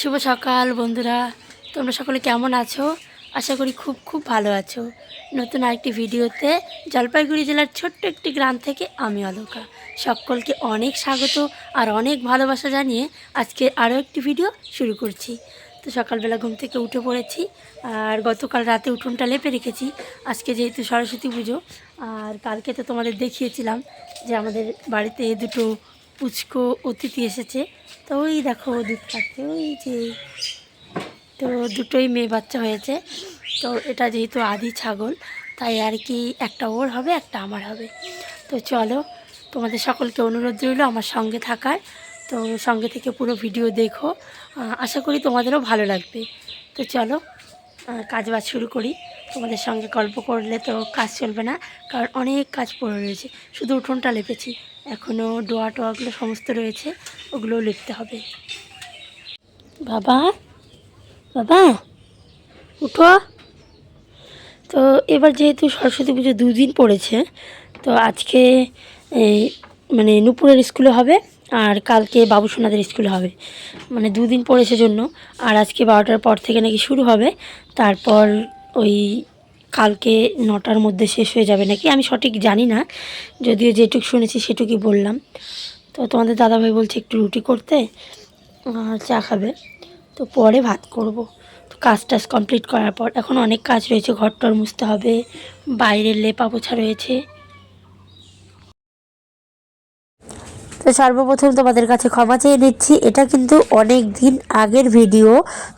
শুভ সকাল বন্ধুরা। তোমরা সকলে কেমন আছো? আশা করি খুব খুব ভালো আছো। নতুন আরেকটি ভিডিওতে জলপাইগুড়ি জেলার ছোট্ট একটি গ্রাম থেকে আমি অলকা। সকলকে অনেক স্বাগত আর অনেক ভালোবাসা জানিয়ে আজকে আরও একটি ভিডিও শুরু করছি। তো সকালবেলা ঘুম থেকে উঠে পড়েছি আর গতকাল রাতে উঠোনটা লেপে রেখেছি। আজকে যেহেতু সরস্বতী পুজো, আর কালকে তো তোমাদের দেখিয়েছিলাম যে আমাদের বাড়িতে দুটো পুচকো অতিথি এসেছে। তো ওই দেখো দুধ খাচ্ছে, ওই যে তো দুটোই মেয়ে বাচ্চা হয়েছে। তো এটা যেহেতু আদি ছাগল, তাই আর কি একটা ওর হবে, একটা আমার হবে। তো চলো, তোমাদের সকলকে অনুরোধ রইল আমার সঙ্গে থাকার। তো সঙ্গে থেকে পুরো ভিডিও দেখো। আশা করি তোমাদেরও ভালো লাগবে। তো চলো কাজ বাজ শুরু করি। তোমাদের সঙ্গে গল্প করলে তো কাজ চলবে না, কারণ অনেক কাজ পড়ে রয়েছে। শুধু উঠোনটা লেপেছি এখনও ডোয়া টোয়াগুলো সমস্ত রয়েছে, ওগুলোও লিখতে হবে। বাবা বাবা, উঠো। তো এবার যেহেতু সরস্বতী পুজো দুদিন পড়েছে, তো আজকে মানে নুপুরের স্কুলে হবে, আর কালকে বাবুসোনাদের স্কুলে হবে। মানে দুদিন পড়েছে জন্য, আর আজকে বারোটার পর থেকে নাকি শুরু হবে, তারপর ওই কালকে নটার মধ্যে শেষ হয়ে যাবে নাকি? আমি সঠিক জানি না। যদিও যেটুক শুনেছি সেটুকুই বললাম। তো তোমাদের দাদাভাই বলছে একটু রুটি করতে আর চা খাবে। তো পরে ভাত করব। তো কাজ টাজ কমপ্লিট করার পর, এখন অনেক কাজ রয়েছে ঘর টর মুছতে হবে, বাইরের লেপা পোছা রয়েছে। তো সর্বপ্রথম তোমাদের কাছে ক্ষমা চেয়ে নিচ্ছি। এটা কিন্তু অনেক দিন আগের ভিডিও,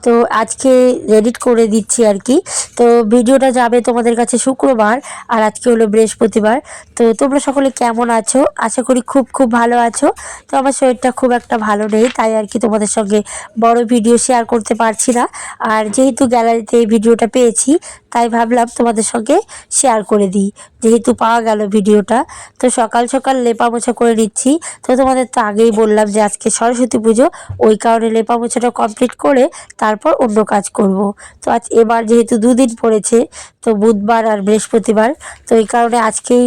তো আজকে এডিট করে দিচ্ছি আর কি। তো ভিডিওটা যাবে তোমাদের কাছে শুক্রবার আর আজকে হলো বৃহস্পতিবার। তো তোমরা সকলে কেমন আছো? আশা করি খুব খুব ভালো আছো। তো আমার শরীরটা খুব একটা ভালো নেই, তাই আর কি তোমাদের সঙ্গে বড় ভিডিও শেয়ার করতে পারছি না। আর যেহেতু গ্যালারিতে এই ভিডিওটা পেয়েছি, তাই ভাবলাম তোমাদের সঙ্গে শেয়ার করে দিই, যেহেতু পাওয়া গেল ভিডিওটা। তো সকাল সকাল লেপা মোছা করে নিচ্ছি। তো তোমাদের তো আগেই বললাম যে আজকে সরস্বতী পুজো, ওই কারণে লেপা মোছাটা কমপ্লিট করে তারপর অন্য কাজ করব। তো আজ এবার যেহেতু দুদিন পড়েছে, তো বুধবার আর বৃহস্পতিবার, তো এই কারণে আজকেই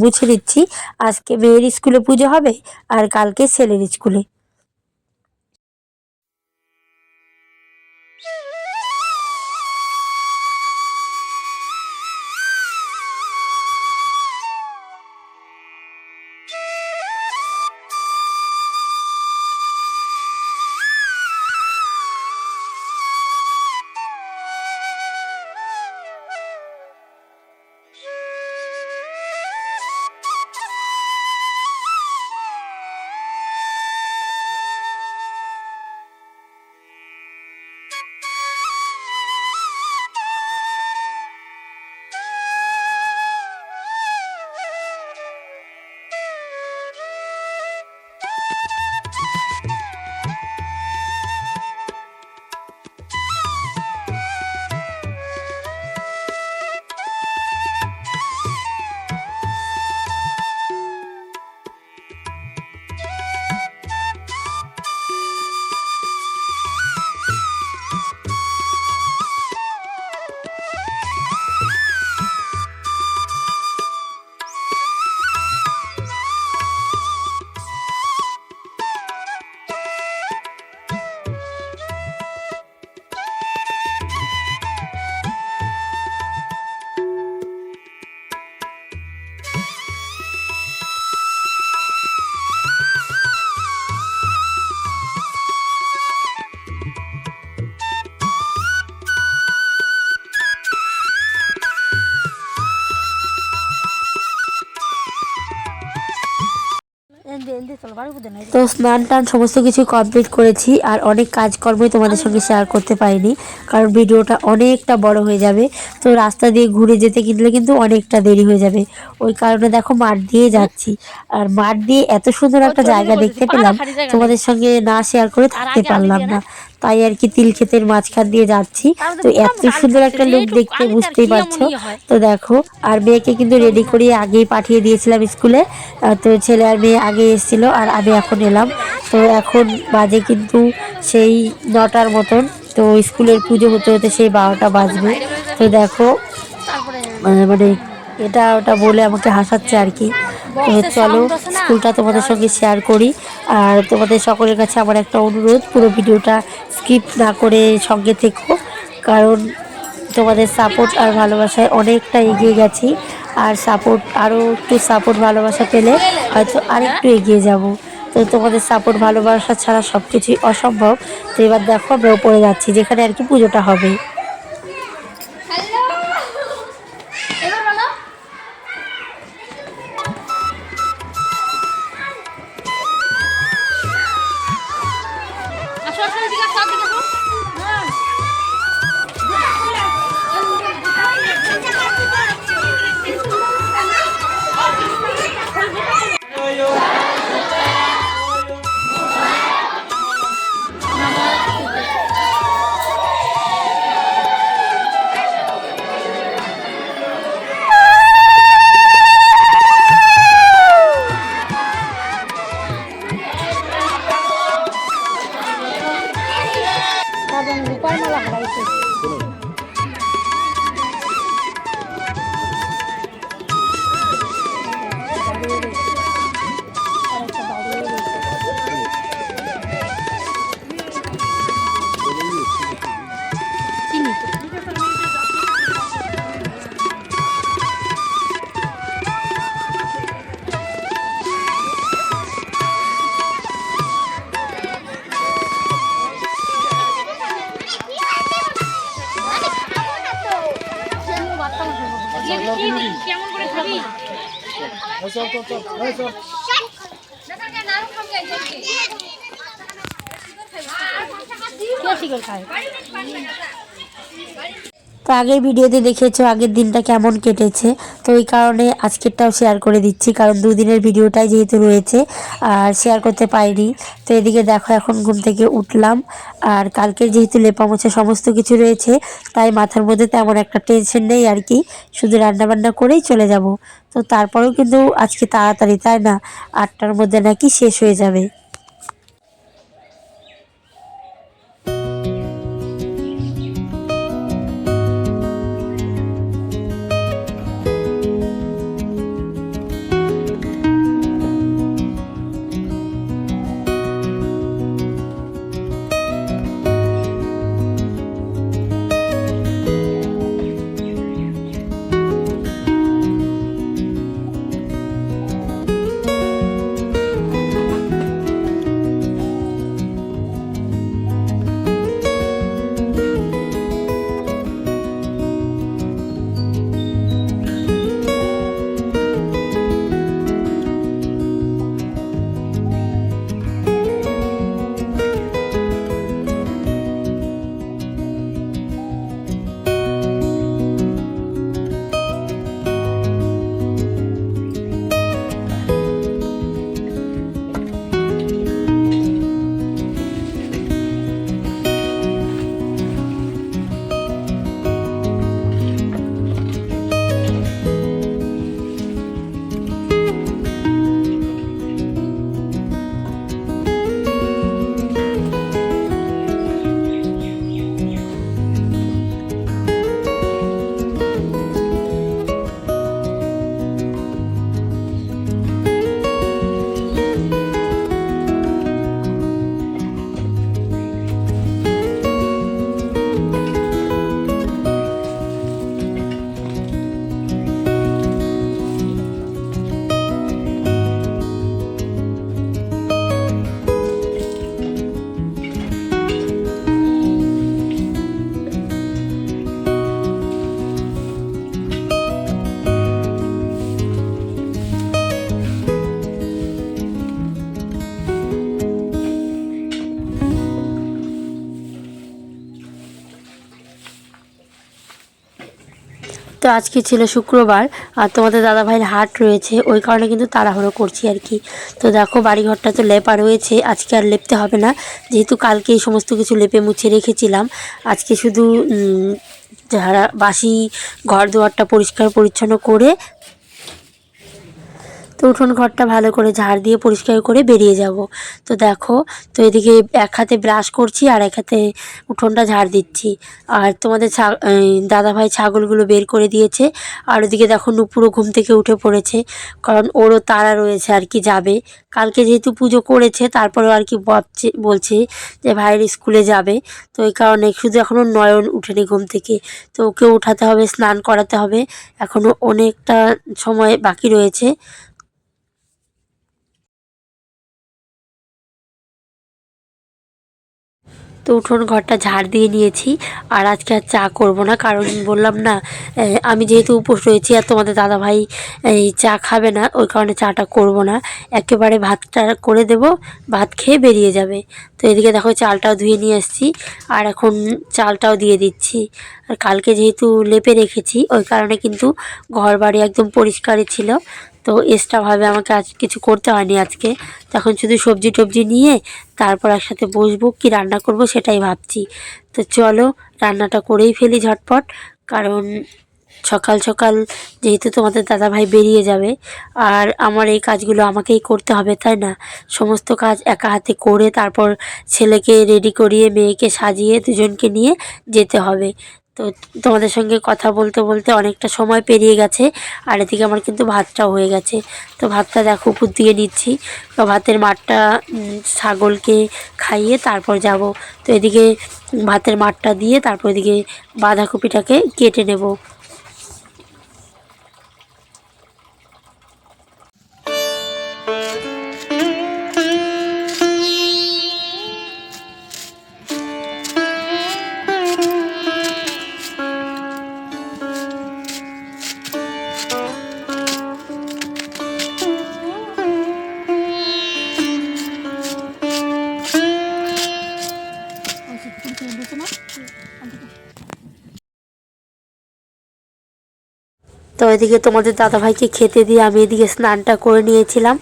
মুছে নিচ্ছি। আজকে মেয়ের স্কুলে পুজো হবে আর কালকে ছেলের স্কুলে। Música তো স্নান টান সমস্ত কিছু কমপ্লিট করেছি আর অনেক কাজকর্মই তোমাদের সঙ্গে শেয়ার করতে পারিনি কারণ ভিডিওটা অনেকটা বড় হয়ে যাবে। তো রাস্তা দিয়ে ঘুরে যেতে কিনলে কিন্তু অনেকটা দেরি হয়ে যাবে। ওই কারণে দেখো মাঠ দিয়ে যাচ্ছি। আর মাঠ দিয়ে এত সুন্দর একটা জায়গা দেখতে পেলাম। তোমাদের সঙ্গে না শেয়ার করে থাকতে পারলাম না তাই আর কি তিল ক্ষেতের মাঝখান দিয়ে যাচ্ছি। তো এত সুন্দর একটা লুক দেখতে বুঝতেই পারছ। তো দেখো আর মেয়েকে কিন্তু রেডি করিয়ে আগেই পাঠিয়ে দিয়েছিলাম স্কুলে। তো ছেলে আর মেয়ে আগে এসেছিল আর আমি এখন এলাম। তো এখন বাজে কিন্তু সেই নটার মতন। তো স্কুলের পুজো হতে হতে সেই বারোটা বাজবে। তো দেখো মানে মানে এটা ওটা বলে আমাকে হাসাচ্ছে আর কি। তো চলো স্কুলটা তোমাদের সঙ্গে শেয়ার করি। আর তোমাদের সকলের কাছে আমার একটা অনুরোধ পুরো ভিডিওটা স্কিপ না করে সঙ্গে থেকো। কারণ তোমাদের সাপোর্ট আর ভালোবাসায় অনেকটা এগিয়ে গেছি। আর সাপোর্ট আরও একটু সাপোর্ট ভালোবাসা পেলে হয়তো আরেকটু এগিয়ে যাব। তো তোমাদের সাপোর্ট ভালোবাসা ছাড়া সব কিছুই অসম্ভব। তো এবার দেখো আমরা উপরে যাচ্ছি যেখানে আর কি পুজোটা হবে। চল চল চল এই চল। কে শিকল খায়? তো আগের ভিডিওতে দেখেছ আগের দিনটা কেমন কেটেছে? তো ওই কারণে আজকেরটাও শেয়ার করে দিচ্ছি, কারণ দুদিনের ভিডিওটাই যেহেতু রয়েছে, আর শেয়ার করতে পারিনি। তো এদিকে দেখো, এখন ঘুম থেকে উঠলাম, আর কালকের যেহেতু লেপা মোছা সমস্ত কিছু রয়েছে, তাই মাথার মধ্যে তেমন একটা টেনশন নেই আর কি, শুধু রান্নাবান্না করেই চলে যাব। তো তারপরেও কিন্তু আজকে তাড়াতাড়ি, তাই না? আটটার মধ্যে নাকি শেষ হয়ে যাবে। তো আজকে ছিল শুক্রবার, আর তোমাদের দাদা ভাইয়ের হাট রয়েছে, ওই কারণে কিন্তু তাড়াহুড়ো করছি আর কি। তো দেখো, বাড়িঘরটা তো লেপা রয়েছে, আজকে আর লেপতে হবে না। যেহেতু কালকে এই সমস্ত কিছু লেপে মুছে রেখেছিলাম, আজকে শুধু যারা বাসি ঘর দুয়ারটা পরিষ্কার পরিচ্ছন্ন করে তো উঠোন ঘরটা ভালো করে ঝাড় দিয়ে পরিষ্কার করে বেরিয়ে যাব। তো দেখো, তো এদিকে এক হাতে ব্রাশ করছি আর এক হাতে উঠোনটা ঝাড় দিচ্ছি। আর তোমাদের দাদাভাই ছাগলগুলো বের করে দিয়েছে। আর ওদিকে দেখো নুপুরও ঘুম থেকে উঠে পড়েছে, কারণ ওরও তারা রয়েছে আর কি যাবে। কালকে যেহেতু পুজো করেছে, তারপরেও আর কি ভাবছে, বলছে যে ভাইয়ের স্কুলে যাবে। তো এই কারণে শুধু এখনও নয়ন উঠেনি ঘুম থেকে। তো ওকে উঠাতে হবে, স্নান করাতে হবে। এখনও অনেকটা সময় বাকি রয়েছে। তো উঠোন ঘরটা ঝাড় দিয়ে নিয়েছি আর আজকে আর চা করব না, কারণ বললাম না আমি যেহেতু উপোস রয়েছি আর তোমাদের দাদাভাই, এই, চা খাবে না, ওই কারণে চাটা করব না, একেবারে ভাতটা করে দেব, ভাত খেয়ে বেরিয়ে যাবে। তো এদিকে দেখো চালটাও ধুয়ে নিয়ে এসেছি আর এখন চালটাও দিয়ে দিচ্ছি। আর কালকে যেহেতু লেপে রেখেছি, ওই কারণে কিন্তু ঘর বাড়ি একদম পরিষ্কারই ছিল তো এক্সট্রাভাবে আমাকে আজ কিছু করতে হয়নি আজকে। তখন শুধু সবজি টবজি নিয়ে তারপর একসাথে বসবো, কি রান্না করব সেটাই ভাবছি। তো চলো রান্নাটা করেই ফেলি ঝটপট, কারণ সকাল সকাল যেহেতু তোমাদের দাদাভাই বেরিয়ে যাবে, আর আমার এই কাজগুলো আমাকেই করতে হবে, তাই না? সমস্ত কাজ একা হাতে করে তারপর ছেলেকে রেডি করিয়ে, মেয়েকে সাজিয়ে দুজনকে নিয়ে যেতে হবে। তো তোমাদের সঙ্গে কথা বলতে বলতে অনেকটা সময় পেরিয়ে গেছে, আর এদিকে আমার কিন্তু ভাতটা হয়ে গেছে। তো ভাতটা দেখো উপর দিয়ে নিচ্ছি। তো ভাতের মাঠটা ছাগলকে খাইয়ে তারপর যাব। তো এদিকে ভাতের মাঠটা দিয়ে তারপর এদিকে বাঁধাকপিটাকে কেটে নেব। তো এদিকে তোমাদের দাদাভাইকে খেতে দিয়ে আমি এদিকে স্নানটা করে নিয়েছিলাম।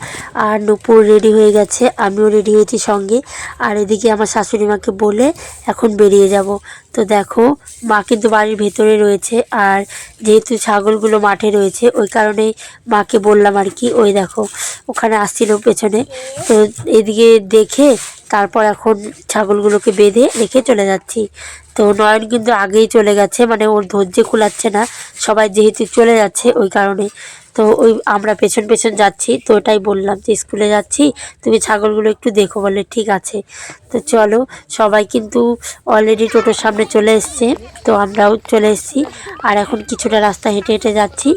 আর নুপুর রেডি হয়ে গেছে, আমিও রেডি হয়েছি সঙ্গে। আর এদিকে আমার শাশুড়ি মাকে বলে এখন বেরিয়ে যাব। তো দেখো, মা কিন্তু বাড়ির ভেতরে রয়েছে, আর যেহেতু ছাগলগুলো মাঠে রয়েছে, ওই কারণে মাকে বললাম আর কি, ওই দেখো, ওখানে আসছিল পেছনে। তো এদিকে দেখে তারপর এখন ছাগলগুলোকে বেঁধে রেখে চলে যাচ্ছি। তো নয়ন কিন্তু আগেই চলে গেছে মানে ওর ধৈর্য কুলাচ্ছে না। সবাই যেহেতু চলে যাচ্ছে ওই কারণে। তো ওই আমরা পেছন পেছন যাচ্ছি, তো ওটাই বললাম যে স্কুলে যাচ্ছি, তুমি ছাগলগুলো একটু দেখো বলে, ঠিক আছে। তো চলো, সবাই কিন্তু অলরেডি টোটোর সামনে চলে এসছে, তো আমরাও চলে এসছি। আর এখন কিছুটা রাস্তা হেঁটে হেঁটে যাচ্ছি,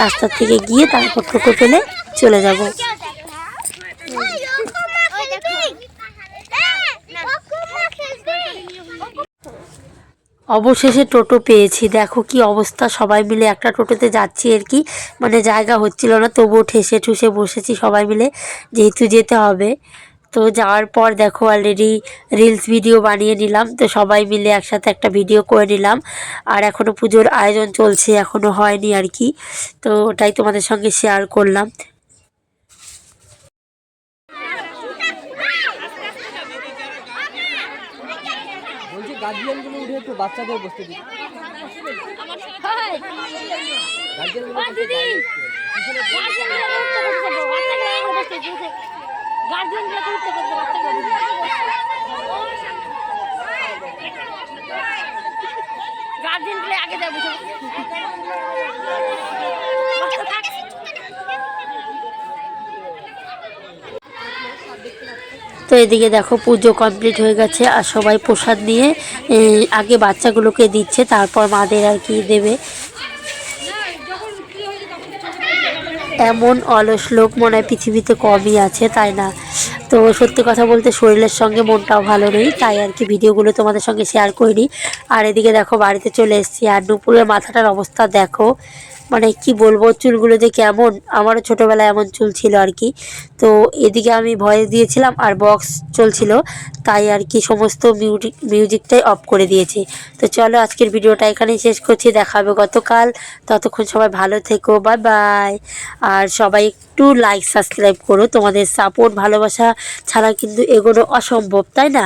রাস্তার থেকে গিয়ে তারপর টোটো পেলে চলে যাব। অবশেষে টোটো পেয়েছি। দেখো কি অবস্থা, সবাই মিলে একটা টোটোতে যাচ্ছি আর কি। মানে জায়গা হচ্ছিল না, তবুও ঠেসে ঠুসে বসেছি সবাই মিলে, যেহেতু যেতে হবে। তো যাওয়ার পর দেখো অলরেডি রিলস ভিডিও বানিয়ে নিলাম, তো সবাই মিলে একসাথে একটা ভিডিও করে নিলাম। আর এখনও পুজোর আয়োজন চলছে এখনও হয়নি আর কি। তো ওটাই তোমাদের সঙ্গে শেয়ার করলাম। গার্জিয়ানগুলো উঠে একটু বাচ্চাদের বসতে দিন। গার্জেন আগে যাব। তো এদিকে দেখো পুজো কমপ্লিট হয়ে গেছে আর সবাই প্রসাদ নিয়ে আগে বাচ্চাগুলোকে দিচ্ছে, তারপর মাদের আর কি দেবে। এমন অলস লোক মনে হয় পৃথিবীতে কমই আছে, তাই না? তো সত্যি কথা বলতে শরীরের সঙ্গে মনটাও ভালো নেই, তাই আর কি ভিডিওগুলো তোমাদের সঙ্গে শেয়ার করিনি। আর এদিকে দেখো, বাড়িতে চলে এসেছি। আর নুপুরের মাথাটার অবস্থা দেখো মানে কি বলব, চুলগুলো যে কেমন, আমারও ছোটোবেলায় এমন চুল ছিল আর কি। তো এদিকে আমি ভয়েস দিয়েছিলাম আর বক্স চলছিল, তাই আর কি সমস্ত মিউজিক মিউজিকটাই অফ করে দিয়েছি। তো চলো, আজকের ভিডিওটা এখানেই শেষ করছি। দেখাবে গতকাল। ততক্ষণ সবাই ভালো থেকো বাই বাই আর সবাই একটু লাইক সাবস্ক্রাইব করো। তোমাদের সাপোর্ট ভালোবাসা ছাড়া কিন্তু এগোনো অসম্ভব তাই না?